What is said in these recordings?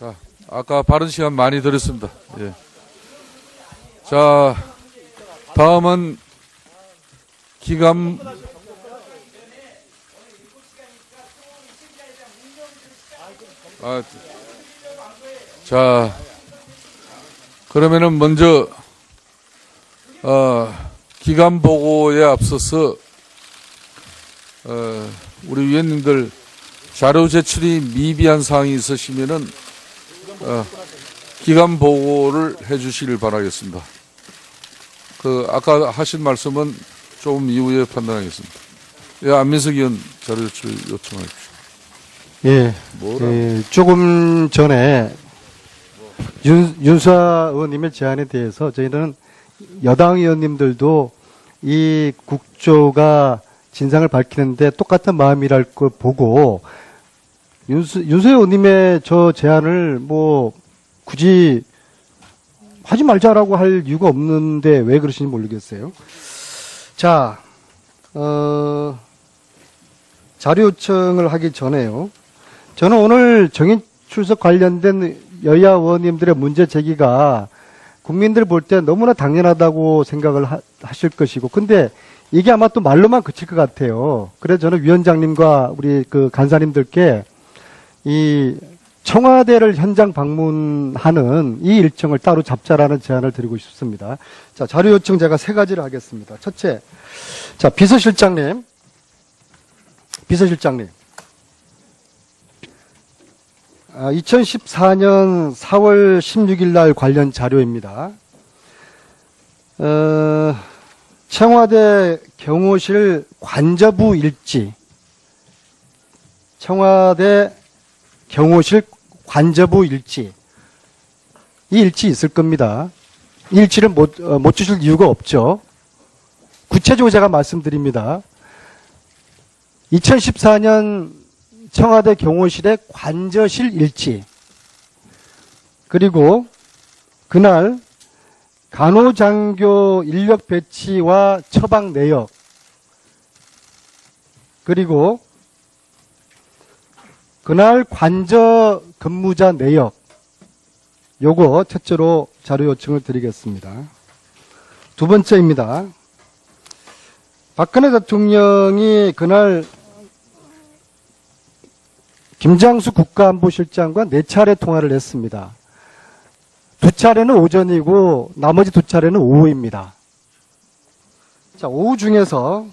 자, 아까 빠른 시간 많이 드렸습니다. 예. 자, 다음은 기감 아, 자, 그러면은 먼저 어, 기간 보고에 앞서서 어, 우리 위원님들 자료 제출이 미비한 사항이 있으시면은 어, 기간 보고를 해주시길 바라겠습니다. 그 아까 하신 말씀은 조금 이후에 판단하겠습니다. 예, 안민석 의원 자료 제출 요청하십시오. 예? 예, 조금 전에 윤, 윤수아 의원님의 제안에 대해서 저희는 여당 의원님들도 이 국조가 진상을 밝히는데 똑같은 마음이랄 걸 보고 윤수, 윤수아 의원님의 저 제안을 뭐 굳이 하지 말자라고 할 이유가 없는데 왜 그러시는지 모르겠어요. 자, 어, 자료 요청을 하기 전에요. 저는 오늘 정인 출석 관련된 여야 의원님들의 문제 제기가 국민들 볼 때 너무나 당연하다고 생각을 하, 실 것이고, 근데 이게 아마 또 말로만 그칠 것 같아요. 그래서 저는 위원장님과 우리 그 간사님들께 이 청와대를 현장 방문하는 이 일정을 따로 잡자라는 제안을 드리고 싶습니다. 자, 자료 요청 제가 세 가지를 하겠습니다. 첫째, 자, 비서실장님, 비서실장님. 아, 2014년 4월 16일 날 관련 자료입니다. 어, 청와대 경호실 관저부 일지, 청와대 경호실 관저부 일지, 이 일지 있을 겁니다. 이 일지를 못, 어, 못 주실 이유가 없죠. 구체적으로 제가 말씀드립니다. 2014년 청와대 경호실의 관저실 일지 그리고 그날 간호장교 인력 배치와 처방 내역 그리고 그날 관저 근무자 내역 요거 첫째로 자료 요청을 드리겠습니다. 두 번째입니다. 박근혜 대통령이 그날 김장수 국가안보실장과 네 차례 통화를 했습니다. 두 차례는 오전이고 나머지 두 차례는 오후입니다. 자, 오후 중에서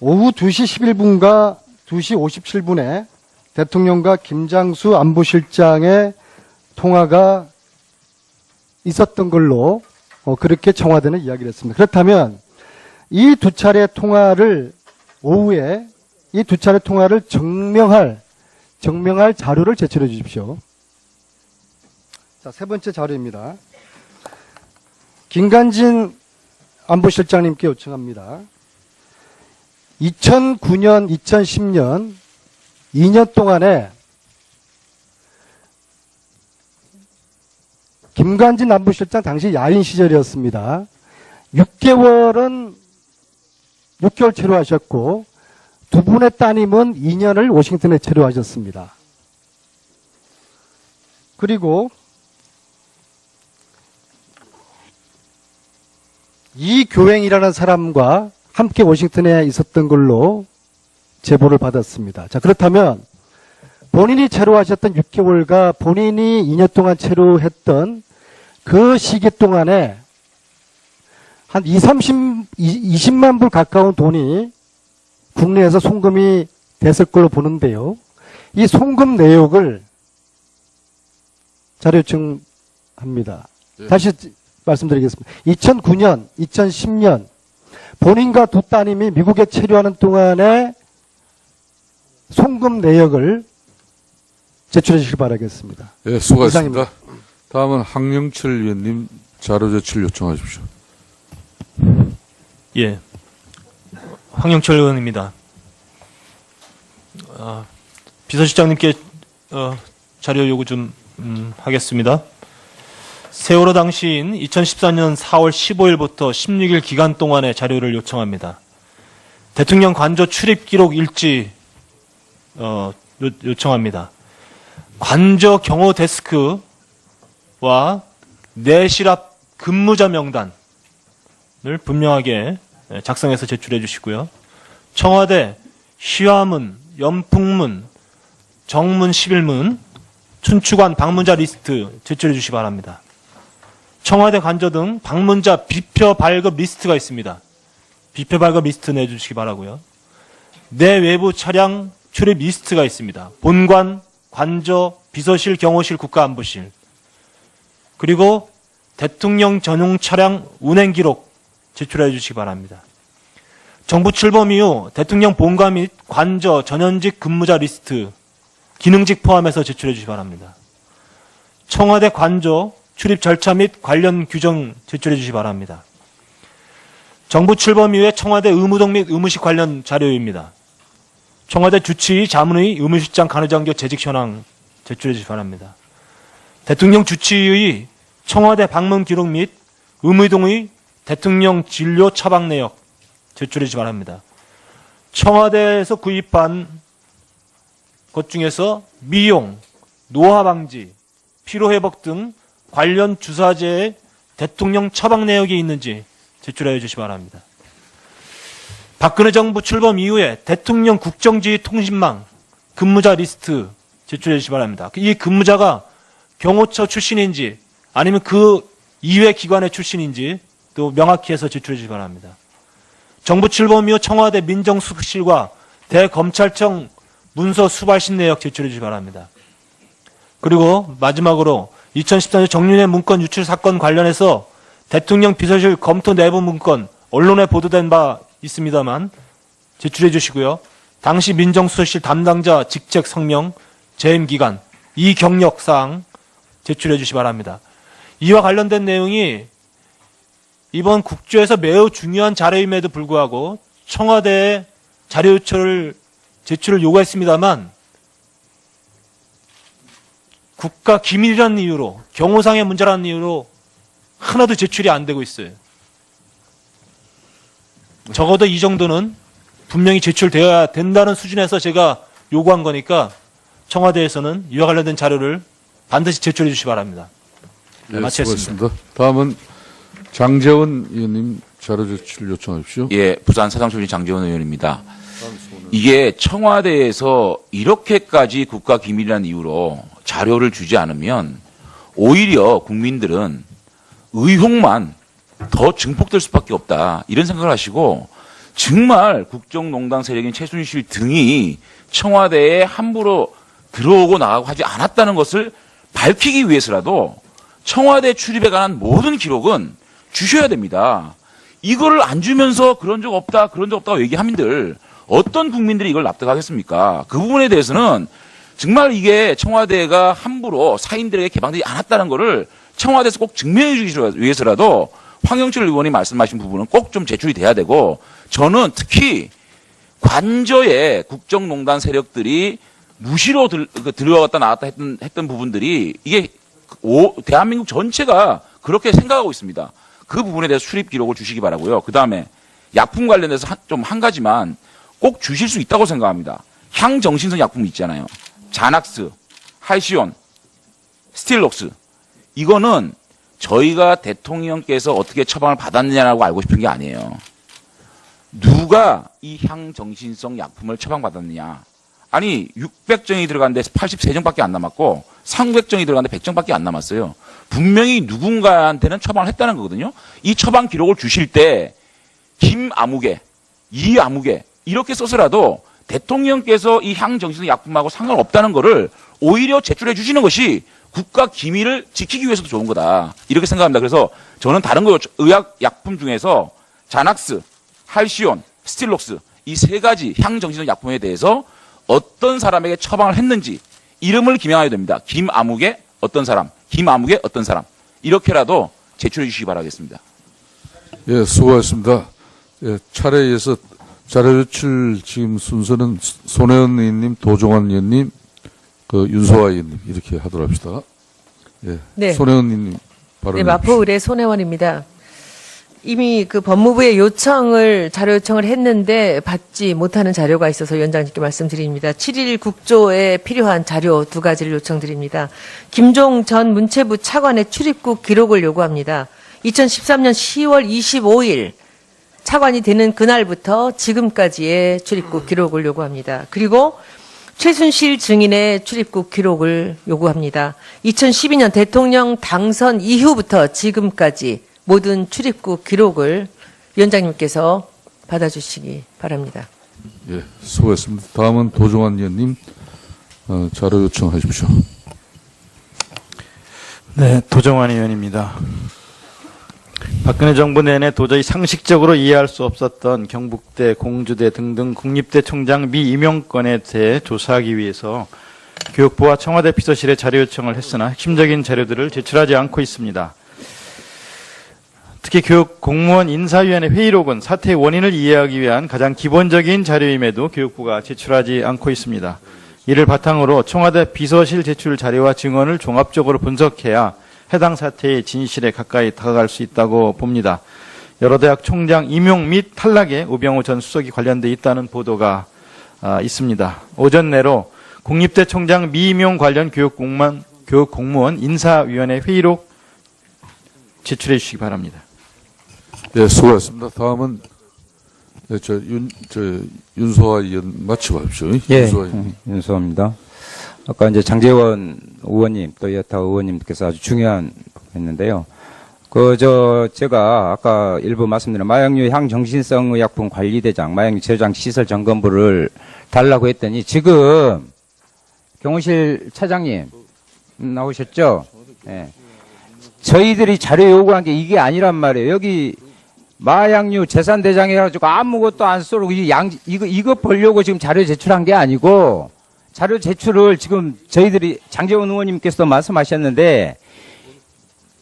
오후 2시 11분과 2시 57분에 대통령과 김장수 안보실장의 통화가 있었던 걸로 어, 그렇게 청와대는 이야기를 했습니다. 그렇다면 이 두 차례 통화를 오후에 이 두 차례 통화를 증명할 증명할 자료를 제출해 주십시오. 자, 세 번째 자료입니다. 김간진 안보실장님께 요청합니다. 2009년, 2010년 2년 동안에 김관진 안보실장 당시 야인 시절이었습니다. 6개월은 6개월 체류하셨고 두 분의 따님은 2년을 워싱턴에 체류하셨습니다. 그리고 이 교행이라는 사람과 함께 워싱턴에 있었던 걸로 제보를 받았습니다. 자, 그렇다면 본인이 체류하셨던 6개월과 본인이 2년 동안 체류했던 그 시기 동안에 한 2, 30, 20만 불 가까운 돈이 국내에서 송금이 됐을 걸로 보는데요. 이 송금 내역을 자료 요청합니다. 네. 다시 말씀드리겠습니다. 2009년, 2010년 본인과 두 따님이 미국에 체류하는 동안에 송금 내역을 제출해 주시기 바라겠습니다. 예, 수고하셨습니다. 이상입니다. 다음은 황영철 위원님 자료 제출 요청하십시오. 예. 황영철 의원입니다. 아, 비서실장님께 어, 자료 요구 좀 음, 하겠습니다. 세월호 당시인 2014년 4월 15일부터 16일 기간 동안의 자료를 요청합니다. 대통령 관저 출입 기록 일지 어, 요, 요청합니다. 관저 경호 데스크와 내실 앞 근무자 명단을 분명하게 작성해서 제출해 주시고요. 청와대 시화문, 연풍문, 정문 11문, 춘추관 방문자 리스트 제출해 주시 기 바랍니다. 청와대 관저 등 방문자 비표 발급 리스트가 있습니다. 비표 발급 리스트 내주시기 바라고요. 내 외부 차량 출입 리스트가 있습니다. 본관, 관저, 비서실, 경호실, 국가안보실. 그리고 대통령 전용 차량 운행 기록 제출해 주시기 바랍니다. 정부 출범 이후 대통령 본관 및 관저 전현직 근무자 리스트 기능직 포함해서 제출해 주시기 바랍니다. 청와대 관저 출입 절차 및 관련 규정 제출해 주시기 바랍니다. 정부 출범 이후에 청와대 의무동 및 의무식 관련 자료입니다. 청와대 주치의 자문의 의무실장 간호장교 재직 현황 제출해 주시기 바랍니다. 대통령 주치의 청와대 방문 기록 및 의무동의 대통령 진료 처방 내역 제출해 주시기 바랍니다. 청와대에서 구입한 것 중에서 미용, 노화 방지, 피로 회복 등 관련 주사제의 대통령 처방 내역이 있는지 제출해 주시기 바랍니다. 박근혜 정부 출범 이후에 대통령 국정지휘 통신망 근무자 리스트 제출해 주시기 바랍니다. 이 근무자가 경호처 출신인지 아니면 그 이외 기관의 출신인지 또 명확히 해서 제출해 주시기 바랍니다. 정부 출범 이후 청와대 민정수석실과 대검찰청 문서 수발신 내역 제출해 주시기 바랍니다. 그리고 마지막으로 2014년 정윤회 문건 유출 사건 관련해서 대통령 비서실 검토 내부 문건 언론에 보도된 바 있습니다만 제출해 주시고요. 당시 민정수석실 담당자 직책 성명, 재임 기간, 이 경력 사항 제출해 주시 기 바랍니다. 이와 관련된 내용이 이번 국조에서 매우 중요한 자료임에도 불구하고 청와대에 자료 요청을 제출을 요구했습니다만 국가 기밀이라는 이유로 경호상의 문제라는 이유로 하나도 제출이 안 되고 있어요. 적어도 이 정도는 분명히 제출되어야 된다는 수준에서 제가 요구한 거니까 청와대에서는 이와 관련된 자료를 반드시 제출해 주시 기 바랍니다. 네, 마치겠습니다. 수고하셨습니다. 다음은 장재원 의원님 자료 제출 요청하십시오. 예, 부산 사장출신 장재원 의원입니다. 이게 청와대에서 이렇게까지 국가 기밀이라는 이유로 자료를 주지 않으면 오히려 국민들은 의혹만 더 증폭될 수밖에 없다. 이런 생각을 하시고 정말 국정농단 세력인 최순실 등이 청와대에 함부로 들어오고 나가고 하지 않았다는 것을 밝히기 위해서라도 청와대 출입에 관한 모든 기록은 주셔야 됩니다. 이거를 안 주면서 그런 적 없다, 그런 적 없다고 얘기하민들 어떤 국민들이 이걸 납득하겠습니까? 그 부분에 대해서는 정말 이게 청와대가 함부로 사인들에게 개방되지 않았다는 것을 청와대에서 꼭 증명해 주기 위해서라도 황영철 의원이 말씀하신 부분은 꼭 좀 제출이 돼야 되고 저는 특히 관저에 국정농단 세력들이 무시로 들, 그 들어갔다 나왔다 했던, 했던 부분들이 이게 오, 대한민국 전체가 그렇게 생각하고 있습니다. 그 부분에 대해서 출입 기록을 주시기 바라고요. 그 다음에 약품 관련해서 좀 한 가지만 꼭 주실 수 있다고 생각합니다. 향정신성 약품 있잖아요. 자낙스, 할시온, 스틸록스. 이거는 저희가 대통령께서 어떻게 처방을 받았느냐라고 알고 싶은 게 아니에요. 누가 이 향정신성 약품을 처방받았느냐. 아니 600정이 들어갔는데 83정밖에 안 남았고 300정이 들어갔는데 100정밖에 안 남았어요. 분명히 누군가한테는 처방을 했다는 거거든요. 이 처방 기록을 주실 때 김 아무개, 이 아무개 이렇게 써서라도 대통령께서 이 향정신성 약품하고 상관없다는 거를 오히려 제출해 주시는 것이 국가 기밀을 지키기 위해서도 좋은 거다. 이렇게 생각합니다. 그래서 저는 다른 거 의학 약품 중에서 자낙스, 할시온, 스틸록스 이 세 가지 향정신성 약품에 대해서 어떤 사람에게 처방을 했는지 이름을 기명해야 됩니다. 김아무개 어떤 사람, 김아무개 어떤 사람 이렇게라도 제출해 주시기 바라겠습니다. 예, 수고하셨습니다. 예, 차례에 이어서 자료 제출 지금 순서는 손혜원 의원님, 도종환 의원님, 그 윤소아 의원님 이렇게 하도록 합시다. 예, 네. 손혜원 의원님 발언. 네, 마포 의뢰 손혜원입니다. 이미 그 법무부의 요청을 자료 요청을 했는데 받지 못하는 자료가 있어서 위원장님께 말씀드립니다. 7일 국조에 필요한 자료 두 가지를 요청드립니다. 김종 전 문체부 차관의 출입국 기록을 요구합니다. 2013년 10월 25일 차관이 되는 그날부터 지금까지의 출입국 기록을 요구합니다. 그리고 최순실 증인의 출입국 기록을 요구합니다. 2012년 대통령 당선 이후부터 지금까지 모든 출입국 기록을 위원장님께서 받아주시기 바랍니다. 예, 수고했습니다. 다음은 도종환 의원님 어, 자료 요청하십시오. 네, 도정환 의원입니다. 박근혜 정부 내내 도저히 상식적으로 이해할 수 없었던 경북대, 공주대 등등 국립대 총장 미 임용건에 대해 조사하기 위해서 교육부와 청와대 비서실에 자료 요청을 했으나 핵심적인 자료들을 제출하지 않고 있습니다. 특히 교육 공무원 인사위원회 회의록은 사태의 원인을 이해하기 위한 가장 기본적인 자료임에도 교육부가 제출하지 않고 있습니다. 이를 바탕으로 청와대 비서실 제출 자료와 증언을 종합적으로 분석해야 해당 사태의 진실에 가까이 다가갈 수 있다고 봅니다. 여러 대학 총장 임용 및 탈락에 우병우 전 수석이 관련돼 있다는 보도가 아, 있습니다. 오전 내로 국립대 총장 미임용 관련 교육 공무원, 교육 공무원 인사위원회 회의록 제출해 주시기 바랍니다. 예, 수고했습니다. 다음은 예, 저 윤, 저 윤소아 의원 마치고 하십시오. 예, 윤소아 의원. 음, 윤소입니다. 아까 이제 장재원 의원님 또 여타 의원님께서 아주 중요한 했는데요. 그 저 제가 아까 일부 말씀드린 마약류 향정신성 의약품 관리대장, 마약류 제조장 시설 점검부를 달라고 했더니 지금 경호실 차장님 음, 나오셨죠? 예. 저희들이 자료 요구한 게 이게 아니란 말이에요. 여기 마약류 재산대장 해가지고 아무것도 안 쏘고 이 양, 이거, 이거 보려고 지금 자료 제출한 게 아니고 자료 제출을 지금 저희들이 장재원 의원님께서 말씀하셨는데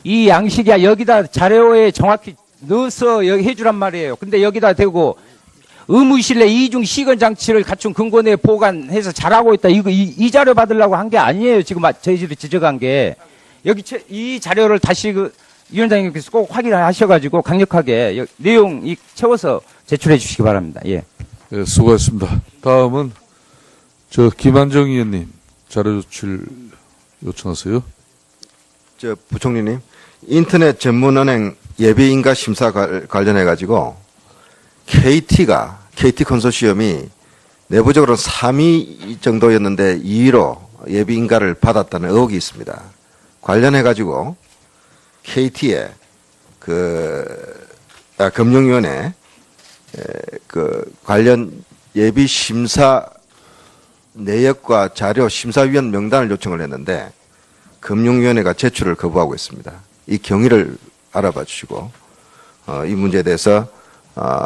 이 양식이 여기다 자료에 정확히 넣어서 여기 해주란 말이에요. 근데 여기다 대고 의무실 내 이중 시건 장치를 갖춘 근거 내에 보관해서 잘하고 있다. 이거 이, 이 자료 받으려고 한 게 아니에요. 지금 저희들이 지적한 게 여기 채- 이 자료를 다시 그 위원장님께서 꼭 확인하셔가지고 강력하게 여- 내용 이 채워서 제출해 주시기 바랍니다. 예. 예, 수고했습니다. 다음은 저 김한정 의원님 자료 요출 요청하세요. 저 부총리님 인터넷 전문은행 예비인가 심사 관련해 가지고 KT가 KT 컨소시엄이 내부적으로 3위 정도였는데 2위로 예비인가를 받았다는 의혹이 있습니다. 관련해 가지고 KT의 그 아, 금융위원회 에, 그 관련 예비 심사 내역과 자료 심사위원 명단을 요청을 했는데 금융위원회가 제출을 거부하고 있습니다. 이 경위를 알아봐 주시고 어, 이 문제에 대해서 어,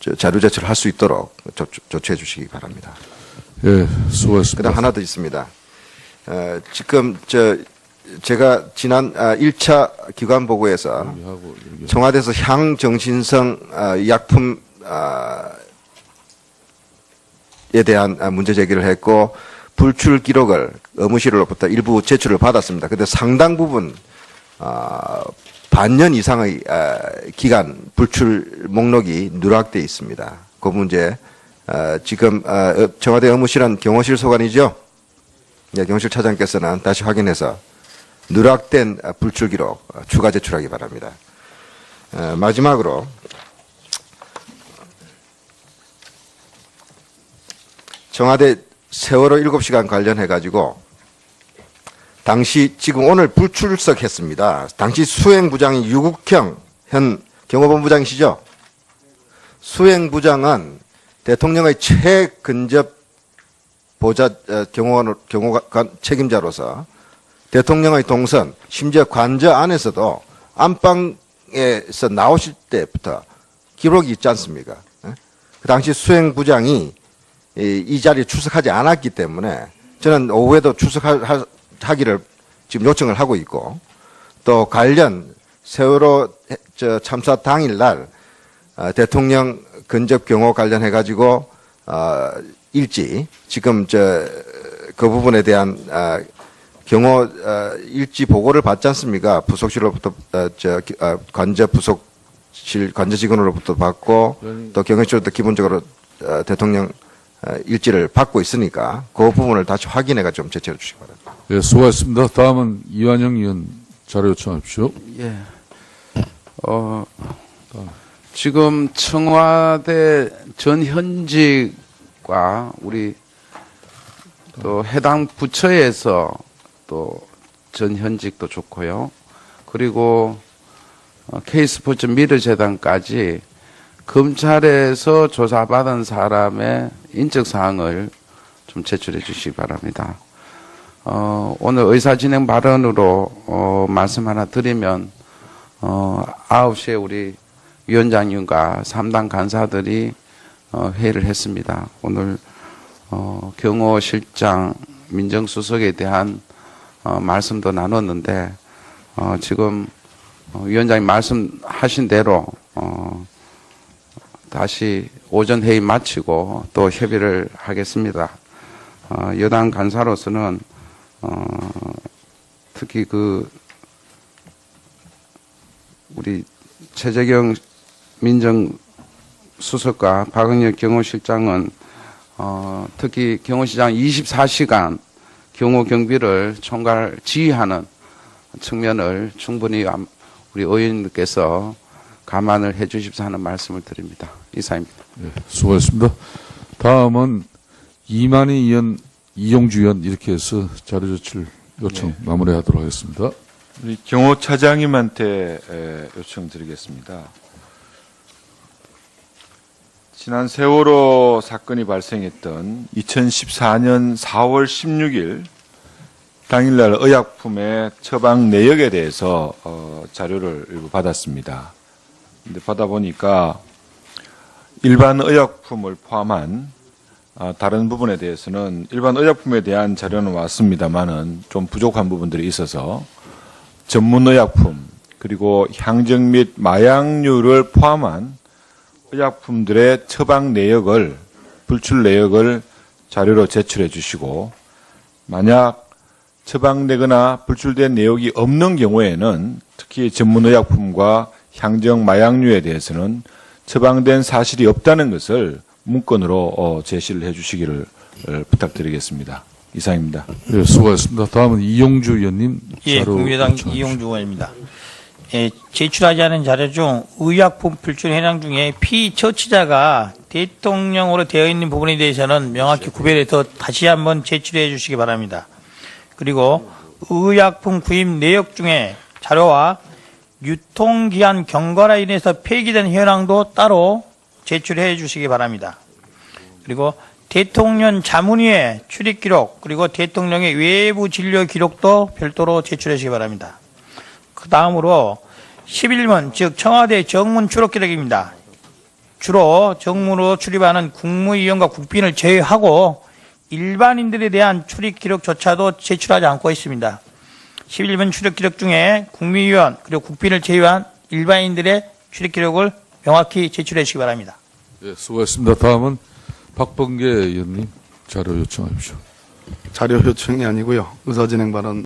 저 자료 제출을 할 수 있도록 조, 조치해 주시기 바랍니다. 예, 수고했습니다. 그다음 하나 더 있습니다. 어, 지금 저 제가 지난 아, 1차 기관 보고에서 청와대에서 향정신성 아, 약품 아, 에 대한 아, 문제 제기를 했고 불출 기록을 의무실로부터 일부 제출을 받았습니다. 근데 상당 부분 아, 반년 이상의 아, 기간 불출 목록이 누락돼 있습니다. 그 문제 아, 지금 아, 어, 청와대 의무실은 경호실 소관이죠. 네, 경호실 차장께서는 다시 확인해서 누락된 아, 불출 기록 아, 추가 제출하기 바랍니다. 어, 마지막으로 청와대 세월호 7시간 관련해 가지고 당시 지금 오늘 불출석했습니다. 당시 수행부장이 유국형 현 경호본부장이시죠? 수행부장은 대통령의 최근접 보좌 어, 경호관 경호관 책임자로서 대통령의 동선 심지어 관저 안에서도 안방에서 나오실 때부터 기록이 있지 않습니까? 예? 그 당시 수행부장이 이, 이 자리에 출석하지 않았기 때문에 저는 오후에도 출석하기를 지금 요청을 하고 있고 또 관련 세월호 참사 당일날 어, 대통령 근접 경호 관련해 가지고 어, 일지 지금 저 그 부분에 대한 아, 경호 어, 일지 보고를 받지 않습니까? 부속실로부터 어, 저 기- 어, 관저 부속실 관저 직원으로부터 받고 또 경호실로부터 기본적으로 어, 대통령 어, 일지를 받고 있으니까 그 부분을 다시 확인해가 좀 제출해 주시기 바랍니다. 예, 수고하셨습니다. 다음은 이완영 의원 자료 요청하십시오. 예. 어, 지금 청와대 전 현직과 우리 또 해당 부처에서 또 전 현직도 좋고요. 그리고 어, K스포츠 미르재단까지 검찰에서 조사받은 사람의 인적 사항을 좀 제출해 주시기 바랍니다. 어, 오늘 의사진행 발언으로 어, 말씀 하나 드리면 어, 9시에 우리 위원장님과 3당 간사들이 어, 회의를 했습니다. 오늘 어, 경호실장 민정수석에 대한 어, 말씀도 나눴는데 어, 지금 어, 위원장님 말씀하신 대로 어, 다시 오전 회의 마치고 또 협의를 하겠습니다. 어, 여당 간사로서는 어, 특히 그 우리 최재경 민정수석과 박은혁 경호실장은 어, 특히 경호시장 24시간 경호 경비를 총괄 지휘하는 측면을 충분히 암- 우리 의원님께서 감안을 해 주십사 하는 말씀을 드립니다. 이사입니다. 예, 수고하셨습니다. 다음은 이만희 의원, 이용주 의원 이렇게 해서 자료 제출 요청 마무리하도록 하겠습니다. 우리 경호 차장님한테 에, 요청드리겠습니다. 지난 세월호 사건이 발생했던 2014년 4월 16일 당일날 의약품의 처방 내역에 대해서 어, 자료를 일부 받았습니다. 근데 받아보니까 일반 의약품을 포함한 아, 다른 부분에 대해서는 일반 의약품에 대한 자료는 왔습니다만은 좀 부족한 부분들이 있어서 전문 의약품 그리고 향정 및 마약류를 포함한 의약품들의 처방 내역을 불출 내역을 자료로 제출해 주시고 만약 처방되거나 불출된 내역이 없는 경우에는 특히 전문 의약품과 향정 마약류에 대해서는 처방된 사실이 없다는 것을 문건으로 어, 제시를 해 주시기를 어, 부탁드리겠습니다. 이상입니다. 예, 수고하셨습니다. 다음은 이용주 의원님 예, 국민의당. 이용주 의원입니다. 예, 제출하지 않은 자료 중 의약품 불출 현황 중에 피처치자가 대통령으로 되어 있는 부분에 대해서는 명확히 구별해서 다시 한번 제출해 주시기 바랍니다. 그리고 의약품 구입 내역 중에 자료와 유통기한 경과로 인해서 폐기된 현황도 따로 제출해 주시기 바랍니다. 그리고 대통령 자문위의 출입 기록 그리고 대통령의 외부 진료 기록도 별도로 제출해 주시기 바랍니다. 그 다음으로 11번 즉 청와대 정문 추록 기록입니다. 주로 정문으로 출입하는 국무위원과 국빈을 제외하고 일반인들에 대한 출입 기록조차도 제출하지 않고 있습니다. 11번 출입 기록 중에 국무위원 그리고 국빈을 제외한 일반인들의 출입 기록을 명확히 제출해 주시기 바랍니다. 예, 수고하셨습니다. 다음은 박범계 의원님 자료 요청하십시오. 자료 요청이 아니고요. 의사진행 발언